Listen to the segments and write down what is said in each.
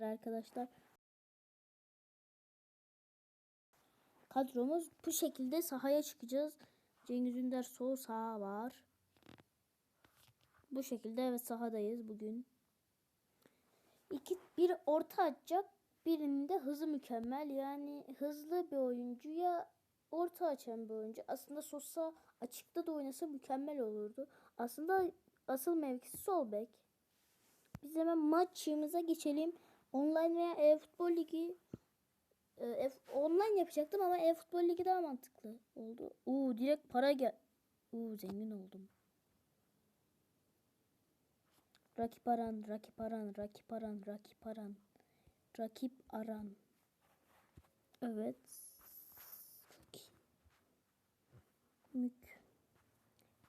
arkadaşlar. Kadromuz bu şekilde sahaya çıkacağız. Cengiz Ünder sol sağ var. Bu şekilde evet sahadayız bugün. İki, bir orta atacak. Birinin de hızı mükemmel. Yani hızlı bir oyuncu ya orta açan bir oyuncu. Aslında Sosa açıkta da oynasa mükemmel olurdu. Aslında asıl mevkisi sol bek. Biz hemen maçımıza geçelim. Online veya e-futbol ligi e, F- online yapacaktım ama e-futbol ligi daha mantıklı oldu. Uuu direkt para gel. Uuu zengin oldum. Rakip aran, rakip aran, rakip aran, rakip aran. Rakip aran. Evet. Mük.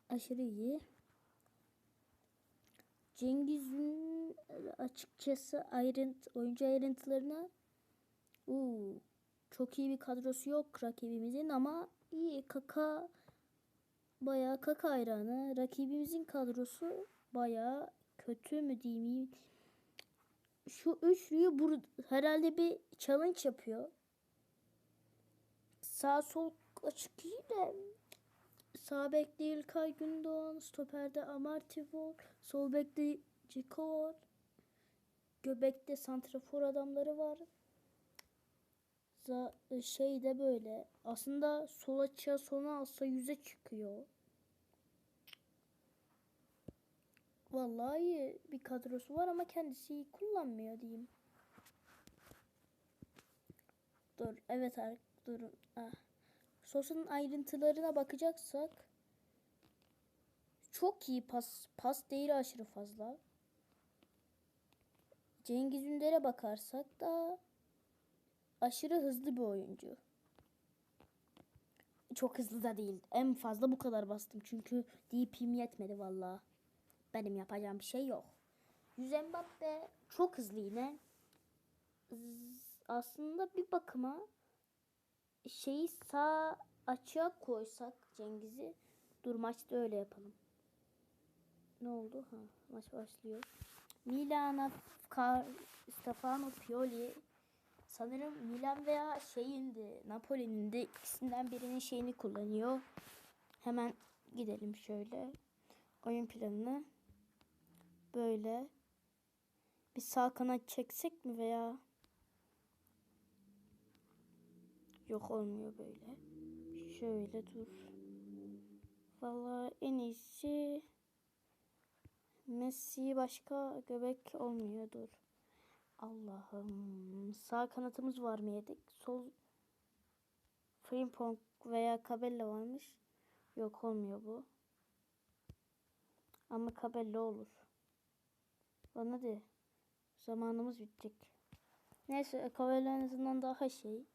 Aşırı iyi. Cengiz'in açıkçası ayrıntı, oyuncu ayrıntılarına Uuu, çok iyi bir kadrosu yok rakibimizin ama iyi kaka bayağı kaka hayranı. Rakibimizin kadrosu bayağı kötü mü diyeyim. Şu üçlüyü bur herhalde bir challenge yapıyor. Sağ sol açık iyi de sağ bekte İlkay Gündoğan, stoperde Amarty sol bekte Ciko var. Göbekte santrafor adamları var za şey de böyle. Aslında sol açığa sona alsa yüze çıkıyor. Vallahi bir kadrosu var ama kendisi iyi kullanmıyor diyeyim. Dur evet durun. Ah. Sosa'nın ayrıntılarına bakacaksak çok iyi pas pas değil aşırı fazla. Cengiz Ünder'e bakarsak da aşırı hızlı bir oyuncu. Çok hızlı da değil. En fazla bu kadar bastım. Çünkü DP'm yetmedi valla. Benim yapacağım bir şey yok. Yüz Mbappe çok hızlı yine. Aslında bir bakıma şeyi sağ açığa koysak Cengiz'i. Dur maçta öyle yapalım. Ne oldu? Ha, maç başlıyor. Milana Stefano Pioli sanırım Milan veya şeyindi Napoli'nin de ikisinden birinin şeyini kullanıyor. Hemen gidelim şöyle. Oyun planını böyle bir sağ kanat çeksek mi veya yok olmuyor böyle. Şöyle dur. Vallahi en iyisi Messi başka göbek olmuyor dur. Allah'ım. Sağ kanatımız var mı yedik? Sol Frimpong veya Cabella varmış. Yok olmuyor bu. Ama Cabella olur. Bana de. Zamanımız bitecek. Neyse Cabella en azından daha şey.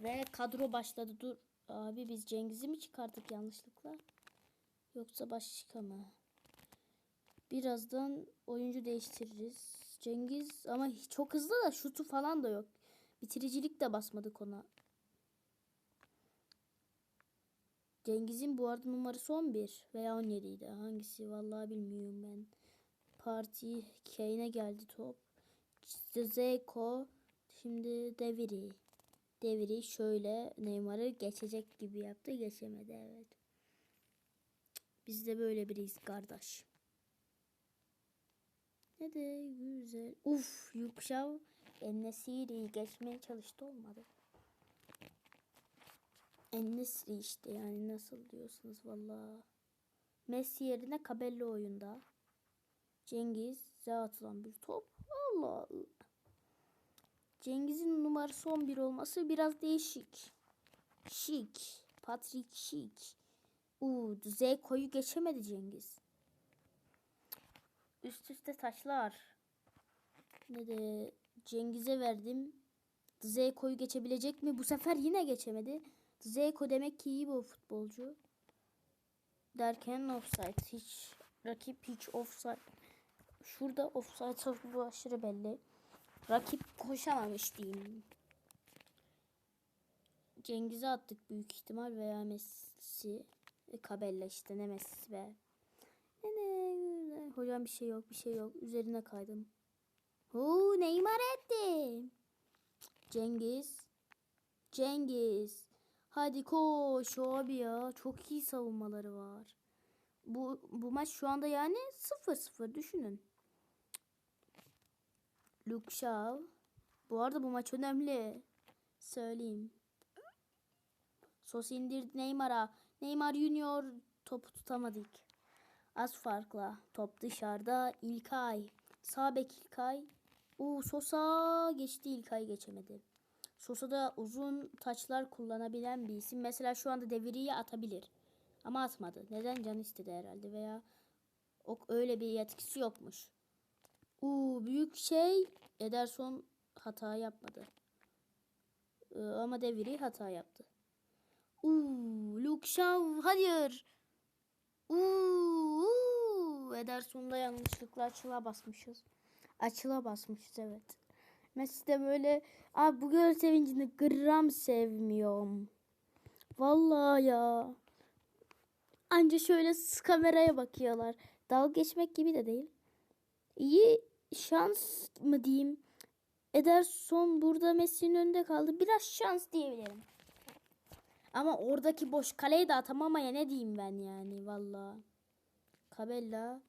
Ve kadro başladı. Dur. Abi biz Cengiz'i mi çıkarttık yanlışlıkla? Yoksa başka mı? Birazdan oyuncu değiştiririz. Cengiz ama çok hızlı da şutu falan da yok. Bitiricilik de basmadık ona. Cengiz'in bu arada numarası 11 veya 17 idi. Hangisi vallahi bilmiyorum ben. Parti Kane'e geldi top. Zeko şimdi Deviri. Deviri şöyle Neymar'ı geçecek gibi yaptı. Geçemedi evet. Biz de böyle biriyiz kardeş. Ne de güzel. Uf Yukşav Ennesiri'yi geçmeye çalıştı olmadı. Ennesri işte yani nasıl diyorsunuz valla. Messi yerine Cabello oyunda. Cengiz'e atılan bir top. Allah. Cengiz'in numarası 11 olması biraz değişik. Şik. Patrick Şik. Uuu Z koyu geçemedi Cengiz. Üst üste taşlar. Ne de Cengiz'e verdim. Zeko geçebilecek mi? Bu sefer yine geçemedi. Zeko demek ki iyi bu futbolcu. Derken offside. Hiç rakip hiç offside. Şurada offside aşırı belli. Rakip koşamamış diyeyim. Cengiz'e attık büyük ihtimal veya Messi. E, Kabella işte ne Messi be. Ne ne. Hocam bir şey yok. Bir şey yok. Üzerine kaydım. Oo Neymar etti. Cengiz. Cengiz. Hadi koş abi ya. Çok iyi savunmaları var. Bu, bu maç şu anda yani 0-0 düşünün. Luke Shaw. Bu arada bu maç önemli. Söyleyeyim. Sos indirdi Neymar'a. Neymar Junior topu tutamadık. Az farkla. Top dışarıda. İlkay. Sağ bek İlkay. Oo Sosa geçti İlkay geçemedi. Sosa da uzun taçlar kullanabilen bir isim. Mesela şu anda deviriyi atabilir. Ama atmadı. Neden can istedi herhalde veya o öyle bir yetkisi yokmuş. Uuu büyük şey Ederson hata yapmadı. Ee, ama deviri hata yaptı. Uuu Luke Shaw hayır. Uuu. Ederson'da yanlışlıkla açıla basmışız. Açıla basmışız evet. Messi de böyle abi bu göl sevincini gram sevmiyorum. Vallahi ya. Anca şöyle kameraya bakıyorlar. Dalga geçmek gibi de değil. İyi şans mı diyeyim? Ederson burada Messi'nin önünde kaldı. Biraz şans diyebilirim. Ama oradaki boş kaleyi de atamamaya ne diyeyim ben yani valla. Kabella.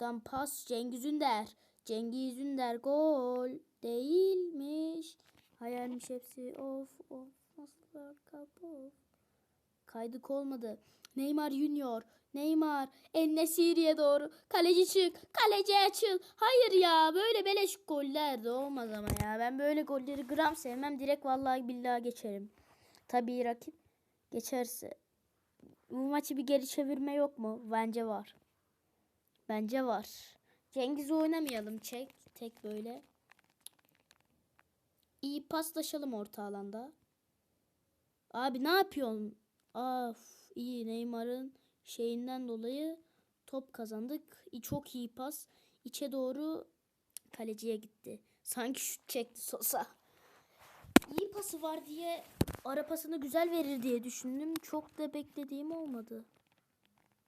Dan pas Cengiz Ünder. Cengiz Ünder gol değilmiş. Hayalmiş hepsi of of nasıl of. Kaydık olmadı. Neymar Junior. Neymar. En Nesiri'ye doğru. Kaleci çık. Kaleci açıl. Hayır ya. Böyle beleş goller de olmaz ama ya. Ben böyle golleri gram sevmem. Direkt vallahi billahi geçerim. Tabii rakip geçerse. Bu maçı bir geri çevirme yok mu? Bence var. Bence var. Cengiz'i oynamayalım. Çek. Tek böyle. İyi paslaşalım orta alanda. Abi ne yapıyorsun? Af iyi Neymar'ın şeyinden dolayı top kazandık. Çok iyi pas. İçe doğru kaleciye gitti. Sanki şut çekti Sosa. İyi pası var diye ara pasını güzel verir diye düşündüm. Çok da beklediğim olmadı.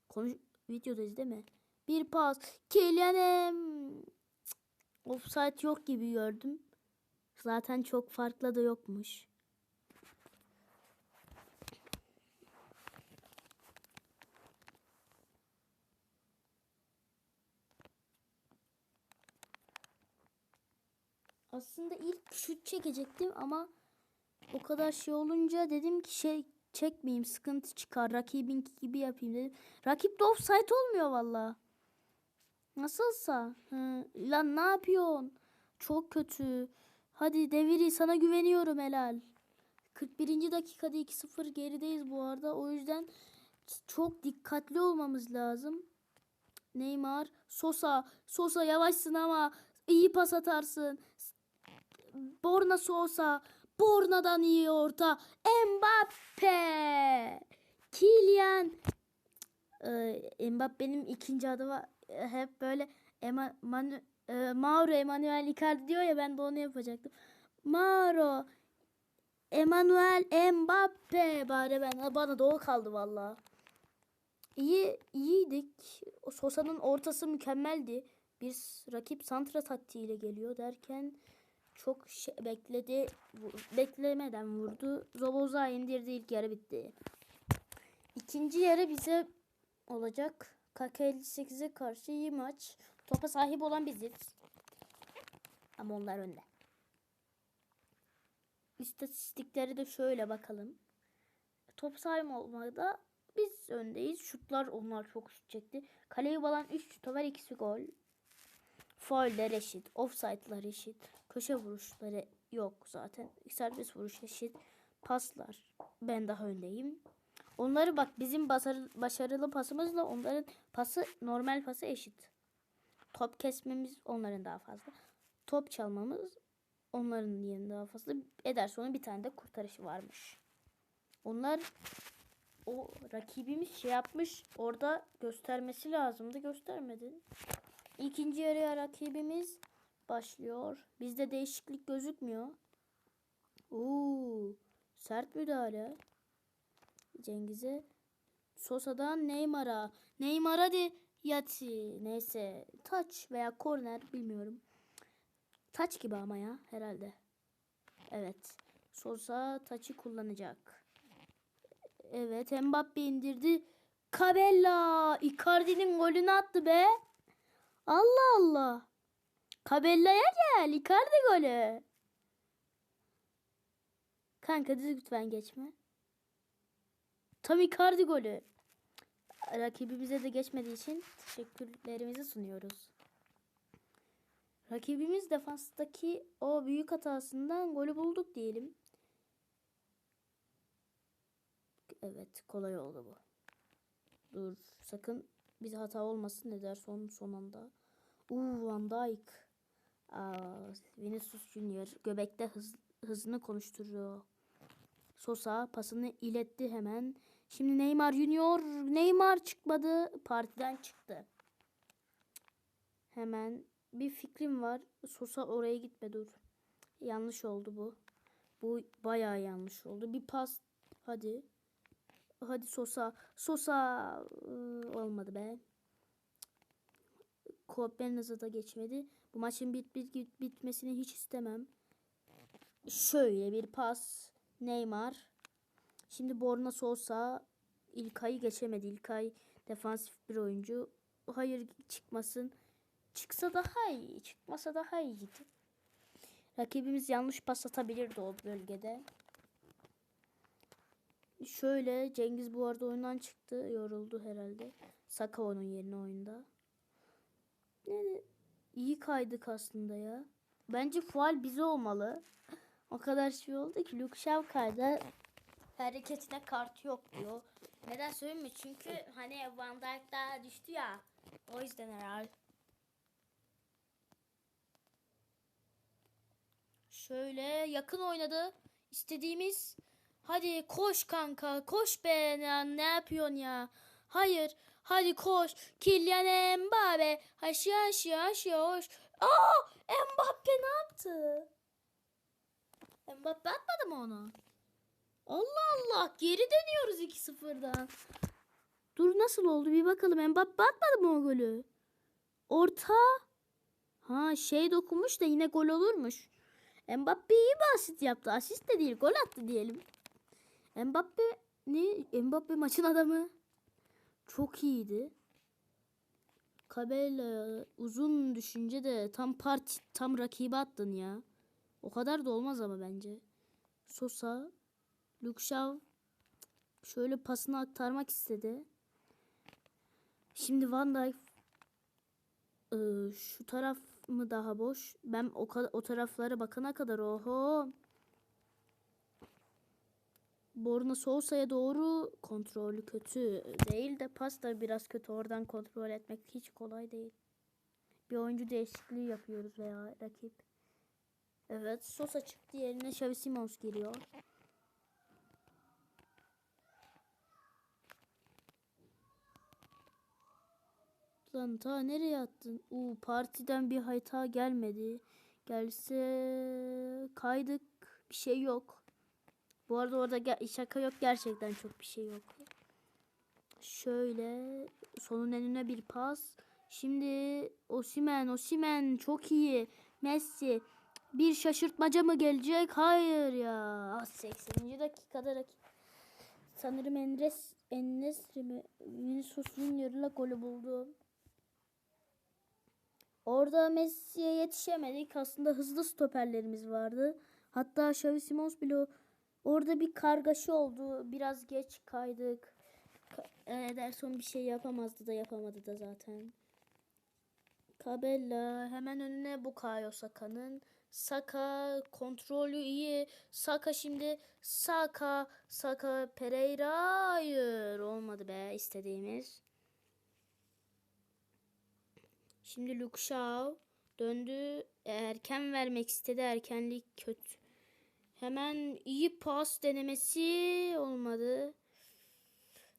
Konuş videodayız değil mi? Bir pas. Kylian'ım. Cık, Offside yok gibi gördüm. Zaten çok farklı da yokmuş. Aslında ilk şut çekecektim ama o kadar şey olunca dedim ki şey çekmeyeyim sıkıntı çıkar. Rakibinki gibi yapayım dedim. Rakip de offside olmuyor valla. Nasılsa. Hı, lan ne yapıyorsun? Çok kötü. Hadi deviri sana güveniyorum helal. 41. dakikada 2-0 gerideyiz bu arada. O yüzden çok dikkatli olmamız lazım. Neymar, Sosa, Sosa yavaşsın ama iyi pas atarsın. Borna Sosa, Borna'dan iyi orta. Mbappe, Kylian. Ee, Mbappe'nin ikinci adı var. Ee, Hep böyle Ema, Manu, e, Mauro Emanuel Icardi diyor ya ben de onu yapacaktım. Mauro Emanuel Mbappe bari ben bana o kaldı valla. İyi iyiydik. Sosa'nın ortası mükemmeldi. Bir rakip santra taktiğiyle geliyor derken çok şey bekledi. Beklemeden vurdu. Zoboza indirdi ilk yarı bitti. İkinci yarı bize olacak. KK58'e karşı iyi maç. Topa sahip olan biziz. Ama onlar önde. İstatistikleri de şöyle bakalım. Top sahibi olmada biz öndeyiz. Şutlar onlar çok şut çekti. Kaleye balan 3 şutu var 2'si gol. Foul'ler eşit. Offside'lar eşit. Köşe vuruşları yok zaten. Serbest vuruş eşit. Paslar. Ben daha öndeyim. Onları bak bizim başarı- başarılı pasımızla onların pası normal pası eşit. Top kesmemiz onların daha fazla. Top çalmamız onların yerine daha fazla. Ederson'un bir tane de kurtarışı varmış. Onlar o rakibimiz şey yapmış orada göstermesi lazımdı göstermedi. İkinci yarıya rakibimiz başlıyor. Bizde değişiklik gözükmüyor. Oo, sert müdahale. Cengiz'e Sosa'dan Neymar'a. Neymar hadi Yati neyse taç veya korner bilmiyorum. Taç gibi ama ya herhalde. Evet. Sosa taçı kullanacak. Evet Mbappe indirdi. Cabella Icardi'nin golünü attı be. Allah Allah. Cabella'ya gel. Icardi golü. Kanka düz lütfen geçme. Tam Icardi golü. Rakibimize de geçmediği için teşekkürlerimizi sunuyoruz. Rakibimiz defanstaki o büyük hatasından golü bulduk diyelim. Evet kolay oldu bu. Dur sakın bir hata olmasın ne der son son anda. Uuu Van Dijk. Vinicius Junior göbekte hız, hızını konuşturuyor. Sosa pasını iletti hemen. Şimdi Neymar Junior. Neymar çıkmadı. Partiden çıktı. Hemen bir fikrim var. Sosa oraya gitme dur. Yanlış oldu bu. Bu bayağı yanlış oldu. Bir pas. Hadi. Hadi Sosa. Sosa ıı, olmadı be. Kopenhag'a da geçmedi. Bu maçın bit, bit, bit- bitmesini hiç istemem. Şöyle bir pas. Neymar. Şimdi Borna Sosa İlkay'ı geçemedi. İlkay defansif bir oyuncu. Hayır çıkmasın. Çıksa daha iyi. Çıkmasa daha iyiydi. Rakibimiz yanlış pas atabilirdi o bölgede. Şöyle Cengiz bu arada oyundan çıktı. Yoruldu herhalde. Saka onun yerine oyunda. İyi kaydık aslında ya. Bence faal bize olmalı. O kadar şey oldu ki Luke kaydı. Hareketine kart yok diyor. Neden söyleyeyim mi? Çünkü hani Van Dijk daha düştü ya. O yüzden herhalde. Şöyle yakın oynadı. İstediğimiz hadi koş kanka koş be ya, ne yapıyorsun ya? Hayır hadi koş Kylian Mbappe haşi haşi haşi hoş. Aa Mbappe ne yaptı? Mbappe atmadı mı onu? Allah Allah geri dönüyoruz 2-0'dan. Dur nasıl oldu bir bakalım. Mbappe atmadı mı o golü? Orta. Ha şey dokunmuş da yine gol olurmuş. Mbappe iyi bir asist yaptı. Asist de değil gol attı diyelim. Mbappe ne? Mbappe maçın adamı. Çok iyiydi. Kabela uzun düşünce de tam parti tam rakibe attın ya. O kadar da olmaz ama bence. Sosa, Luke Shaw şöyle pasını aktarmak istedi. Şimdi Van Dijk Ee, şu taraf mı daha boş? Ben o, o taraflara bakana kadar oho. Borna Sousa'ya doğru kontrolü kötü değil de pas da biraz kötü. Oradan kontrol etmek hiç kolay değil. Bir oyuncu değişikliği yapıyoruz veya rakip. Evet Sosa çıktı yerine Xavi Simons giriyor. Lan ta nereye attın? Uu partiden bir hata gelmedi. Gelse kaydık bir şey yok. Bu arada orada şaka yok gerçekten çok bir şey yok. Şöyle sonun önüne bir pas. Şimdi Osimen, Osimen çok iyi. Messi bir şaşırtmaca mı gelecek? Hayır ya. 80. dakikada. Sanırım Enres Ennesri mi? Vinicius Junior'la golü buldu. Orada Messi'ye yetişemedik. Aslında hızlı stoperlerimiz vardı. Hatta Xavi Simons bile o- orada bir kargaşa oldu. Biraz geç kaydık. Ka- Ederson bir şey yapamazdı da yapamadı da zaten. Kabella hemen önüne Bukayo Saka'nın. Saka kontrolü iyi. Saka şimdi Saka Saka Pereira hayır olmadı be istediğimiz. Şimdi Luke Shaw döndü. Erken vermek istedi. Erkenlik kötü. Hemen iyi pas denemesi olmadı.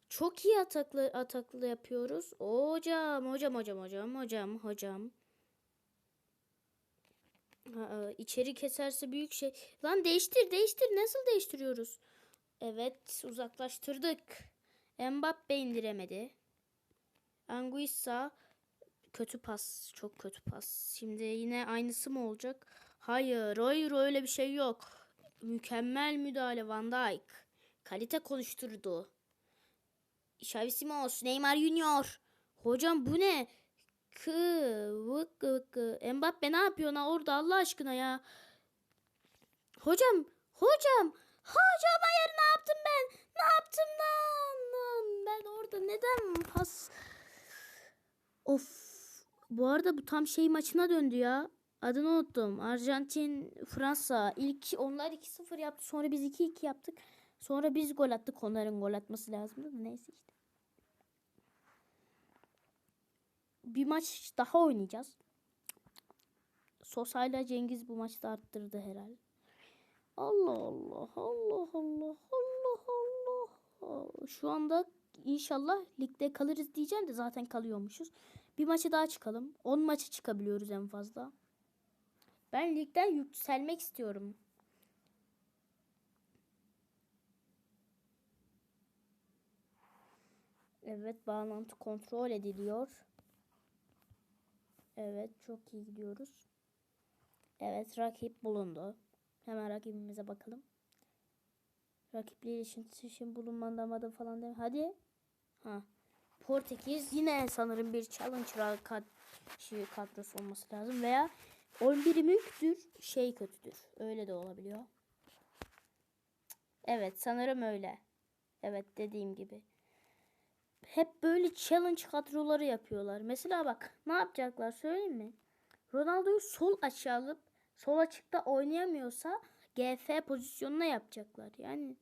Çok iyi ataklı ataklı yapıyoruz. Hocam, hocam, hocam, hocam, hocam, hocam. Ha, içeri keserse büyük şey. Lan değiştir, değiştir. Nasıl değiştiriyoruz? Evet, uzaklaştırdık. Mbappe indiremedi. Anguissa kötü pas. Çok kötü pas. Şimdi yine aynısı mı olacak? Hayır. Hayır öyle bir şey yok. Mükemmel müdahale Van Dijk. Kalite konuşturdu. Xavi Simons, Neymar Junior. Hocam bu ne? Kı, vık vık. Mbappe ne yapıyor orada Allah aşkına ya? Hocam, hocam, hocam hayır ne yaptım ben? Ne yaptım lan? Lan ben orada neden pas? Of. Bu arada bu tam şey maçına döndü ya. Adını unuttum. Arjantin, Fransa. İlk onlar 2-0 yaptı. Sonra biz 2-2 yaptık. Sonra biz gol attık. Onların gol atması lazımdı neyse işte. Bir maç daha oynayacağız. Sosa ile Cengiz bu maçta arttırdı herhalde. Allah Allah Allah Allah Allah Allah. Şu anda inşallah ligde kalırız diyeceğim de zaten kalıyormuşuz. Bir maçı daha çıkalım. 10 maçı çıkabiliyoruz en fazla. Ben ligden yükselmek istiyorum. Evet bağlantı kontrol ediliyor. Evet çok iyi gidiyoruz. Evet rakip bulundu. Hemen rakibimize bakalım. Rakipleri için için bulunmadamadı falan değil. Hadi. Ha. Portekiz yine sanırım bir challenge kad şey, kadrosu olması lazım veya 11'i mülktür şey kötüdür. Öyle de olabiliyor. Evet sanırım öyle. Evet dediğim gibi. Hep böyle challenge kadroları yapıyorlar. Mesela bak ne yapacaklar söyleyeyim mi? Ronaldo'yu sol açığa alıp sol açıkta oynayamıyorsa GF pozisyonuna yapacaklar. Yani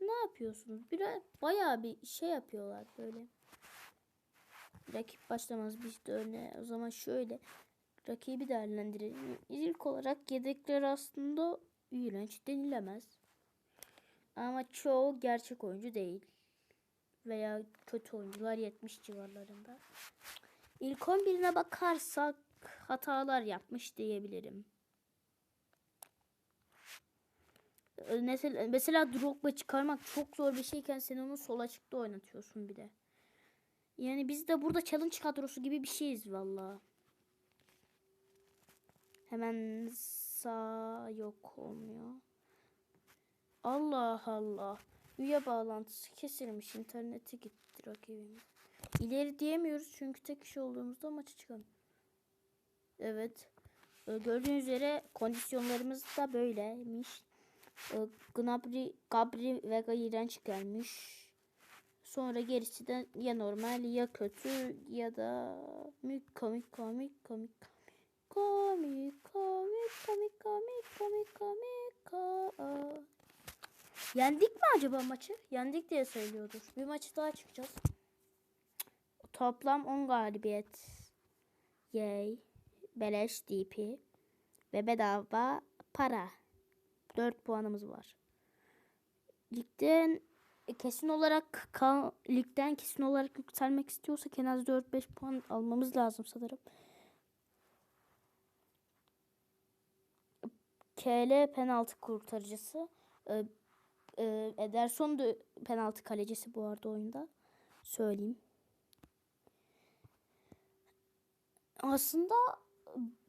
ne yapıyorsunuz? Biraz bayağı bir şey yapıyorlar böyle. Rakip başlamaz biz de öyle. O zaman şöyle rakibi değerlendirelim. İlk olarak yedekler aslında iğrenç denilemez. Ama çoğu gerçek oyuncu değil. Veya kötü oyuncular 70 civarlarında. İlk 11'ine bakarsak hatalar yapmış diyebilirim. Mesela, mesela Drogba çıkarmak çok zor bir şeyken sen onu sol açıkta oynatıyorsun bir de. Yani biz de burada challenge kadrosu gibi bir şeyiz valla. Hemen sağ yok olmuyor. Allah Allah. Üye bağlantısı kesilmiş. İnterneti gitti rakibimiz. İleri diyemiyoruz çünkü tek kişi olduğumuzda maça çıkalım. Evet. Gördüğünüz üzere kondisyonlarımız da böyleymiş. Gnabry, Gabri Vega iğrenç gelmiş. Sonra gerisi de ya normal ya kötü ya da mük komik komik komik komik komik komik komik komik komik komik Yendik mi acaba maçı? Yendik diye söylüyordur. Bir maçı daha çıkacağız. Toplam 10 galibiyet. Yay. Beleş DP. Ve bedava para. 4 puanımız var. Ligden kesin olarak ligden kesin olarak yükselmek istiyorsak en az 4-5 puan almamız lazım sanırım. KL penaltı kurtarıcısı. Ee, e, Ederson da penaltı kalecisi bu arada oyunda. Söyleyeyim. Aslında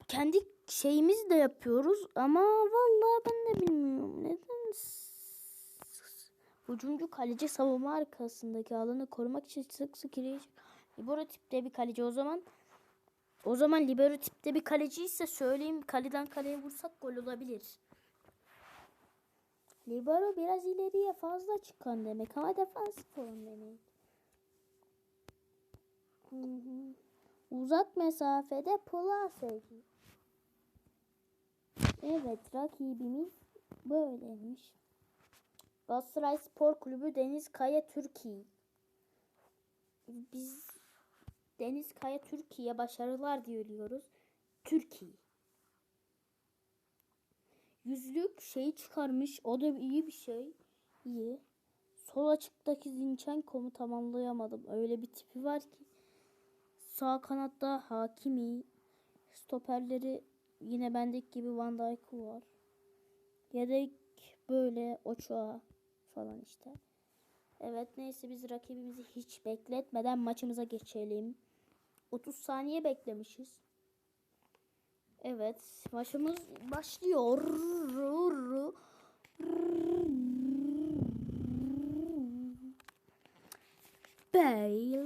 kendi şeyimizi de yapıyoruz ama vallahi ben de bilmiyorum neden Hücumcu kaleci savunma arkasındaki alanı korumak için sık sık ileri Libero tipte bir kaleci o zaman o zaman libero tipte bir kaleci ise söyleyeyim kaleden kaleye vursak gol olabilir. Libero biraz ileriye fazla çıkan demek ama defansif olan demek. Uzak mesafede plaseydi. Evet rakibimiz böyleymiş. Galatasaray Spor Kulübü Deniz Kaya Türkiye. Biz Deniz Kaya Türkiye başarılar diliyoruz. Türkiye. Yüzlük şey çıkarmış. O da iyi bir şey. İyi. Sol açıktaki Zinchenko'mu tamamlayamadım. Öyle bir tipi var ki. Sağ kanatta Hakimi. Stoperleri yine bendeki gibi Van Dijk'u var. Yedek böyle Ochoa falan işte. Evet neyse biz rakibimizi hiç bekletmeden maçımıza geçelim. 30 saniye beklemişiz. Evet maçımız başlıyor. Bale.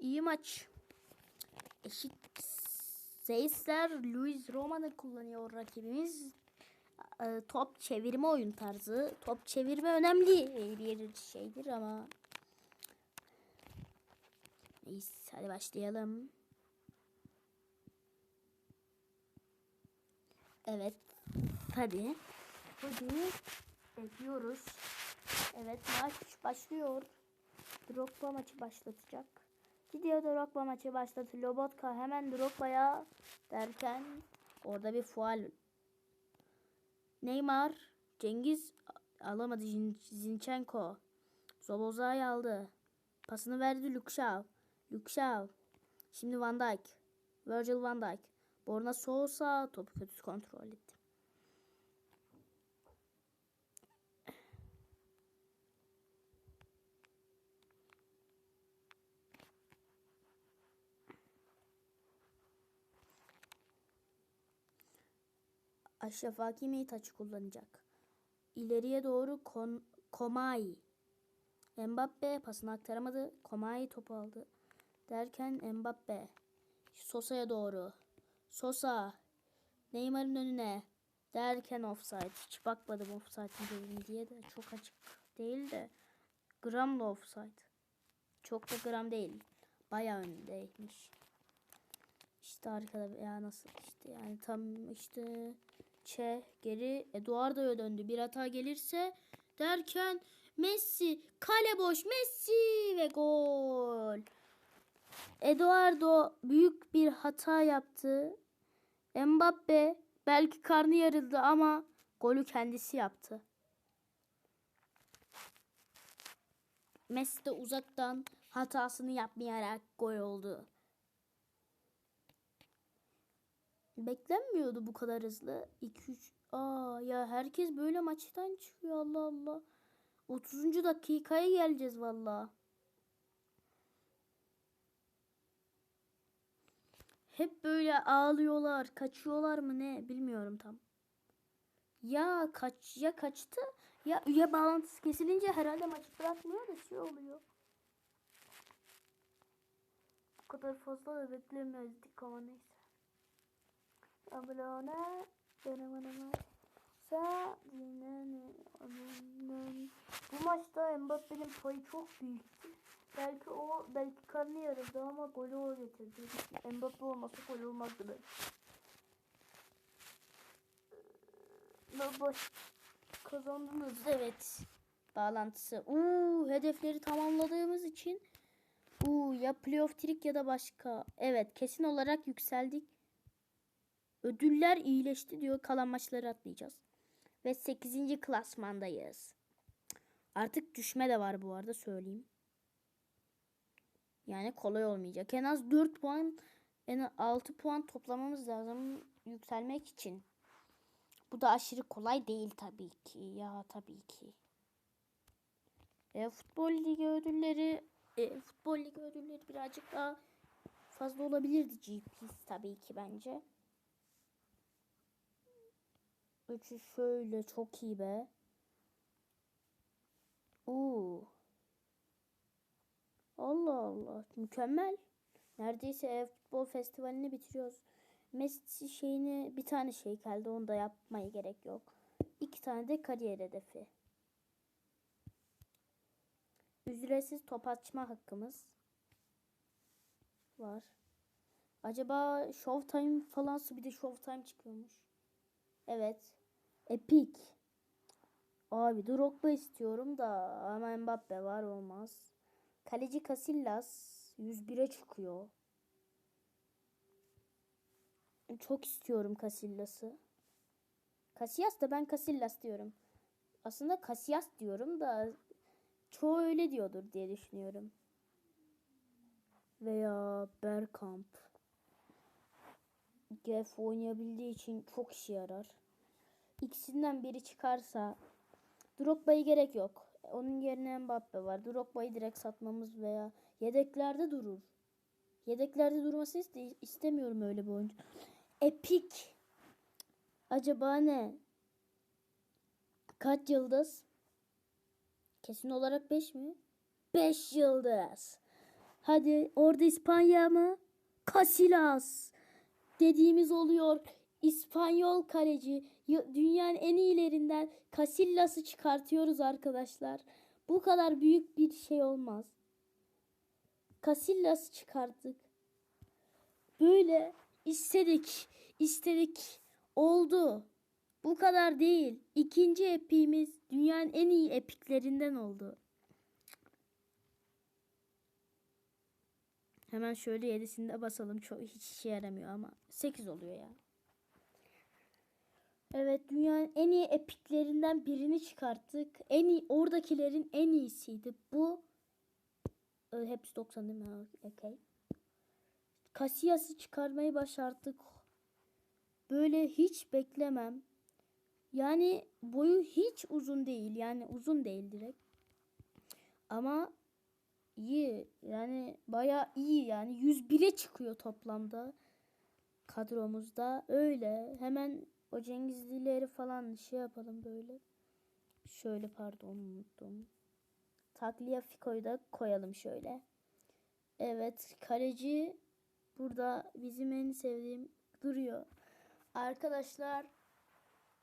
İyi maç. Eşit seyisler Luis Roma'da kullanıyor rakibimiz. Ee, Top çevirme oyun tarzı. Top çevirme önemli bir şeydir ama Neyse hadi başlayalım. Evet. Hadi. Hadi. Bekliyoruz. Evet maç başlıyor. Drogba maçı başlatacak. Gidiyor Drogba maçı başlatıyor. Lobotka hemen Drogba'ya derken orada bir fual. Neymar, Cengiz alamadı Zin- Zinchenko. Zoboza'yı aldı. Pasını verdi Shaw. Luke Shaw. Şimdi Van Dijk. Virgil van Dijk. Borna Sosa topu kötü kontrol etti. Aşraf Hakimi taçı kullanacak. İleriye doğru Komai. Mbappe pasını aktaramadı. Komai topu aldı. Derken Mbappe. Sosa'ya doğru. Sosa. Neymar'ın önüne. Derken offside. Hiç bakmadım offside'ın değil diye de. Çok açık değil de. Gramla offside. Çok da gram değil. Baya önündeymiş. İşte arkada ya nasıl işte yani tam işte Çe geri Eduardo'ya döndü. Bir hata gelirse derken Messi kale boş Messi ve gol. Eduardo büyük bir hata yaptı. Mbappe belki karnı yarıldı ama golü kendisi yaptı. Messi de uzaktan hatasını yapmayarak gol oldu. Beklenmiyordu bu kadar hızlı. 2-3 Aa ya herkes böyle maçtan çıkıyor Allah Allah. 30. dakikaya geleceğiz valla. Hep böyle ağlıyorlar, kaçıyorlar mı ne bilmiyorum tam. Ya kaç ya kaçtı ya üye bağlantısı kesilince herhalde maçı bırakmıyor da şey oluyor. Bu kadar fazla da beklemezdik ama neyse. Abone denemene Bu maçta Mbappe'nin payı çok büyüktü. Belki o belki karnı yarıldı ama golü o getirdi. Mbappe olmasa gol olmazdı belki. Baş kazandınız evet. Bağlantısı. Uuu hedefleri tamamladığımız için Uuu ya playoff trick ya da başka. Evet kesin olarak yükseldik. Ödüller iyileşti diyor. Kalan maçları atlayacağız. Ve 8. klasmandayız. Artık düşme de var bu arada söyleyeyim. Yani kolay olmayacak. En az 4 puan en az 6 puan toplamamız lazım yükselmek için. Bu da aşırı kolay değil tabii ki. Ya tabii ki. E, futbol ligi ödülleri e, futbol ligi ödülleri birazcık daha fazla olabilirdi GP's tabii ki bence. Üçü şöyle çok iyi be. Oo. Allah Allah. Mükemmel. Neredeyse futbol festivalini bitiriyoruz. Messi şeyini bir tane şey kaldı. Onu da yapmaya gerek yok. İki tane de kariyer hedefi. Ücretsiz top açma hakkımız var. Acaba Showtime falan bir de Showtime çıkıyormuş. Evet. Epic. Abi Drogba istiyorum da ama Mbappe var olmaz. Kaleci Casillas 101'e çıkıyor. Çok istiyorum Casillas'ı. Casillas da ben Casillas diyorum. Aslında Casillas diyorum da çoğu öyle diyordur diye düşünüyorum. Veya Bergkamp. Gef oynayabildiği için çok işe yarar. İkisinden biri çıkarsa Drogba'yı gerek yok. Onun yerine Mbappe var. Drogba'yı direkt satmamız veya yedeklerde durur. Yedeklerde durması iste- istemiyorum öyle bir oyuncu. Epic. Acaba ne? Kaç yıldız? Kesin olarak 5 mi? 5 yıldız. Hadi orada İspanya mı? Casillas. Dediğimiz oluyor. İspanyol kaleci. Dünyanın en iyilerinden Casillas'ı çıkartıyoruz arkadaşlar. Bu kadar büyük bir şey olmaz. Casillas'ı çıkarttık. Böyle istedik, istedik. Oldu. Bu kadar değil. İkinci epimiz dünyanın en iyi epiklerinden oldu. Hemen şöyle yedisinde basalım. Çok hiç işe yaramıyor ama 8 oluyor ya. Evet dünyanın en iyi epiklerinden birini çıkarttık. En iyi oradakilerin en iyisiydi. Bu e, hepsi 90 değil mi? Ha, Okey. Casillas'ı çıkarmayı başardık. Böyle hiç beklemem. Yani boyu hiç uzun değil. Yani uzun değil direkt. Ama iyi. Yani baya iyi yani 101'e çıkıyor toplamda kadromuzda. Öyle. Hemen o Cengizlileri falan şey yapalım böyle. Şöyle pardon unuttum. Takliye Fiko'yu da koyalım şöyle. Evet kaleci burada bizim en sevdiğim duruyor. Arkadaşlar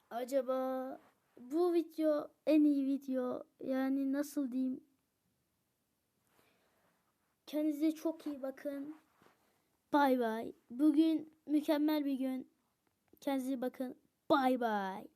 acaba bu video en iyi video yani nasıl diyeyim Kendinize çok iyi bakın. Bay bay. Bugün mükemmel bir gün. Kendinize bakın. Bay bay.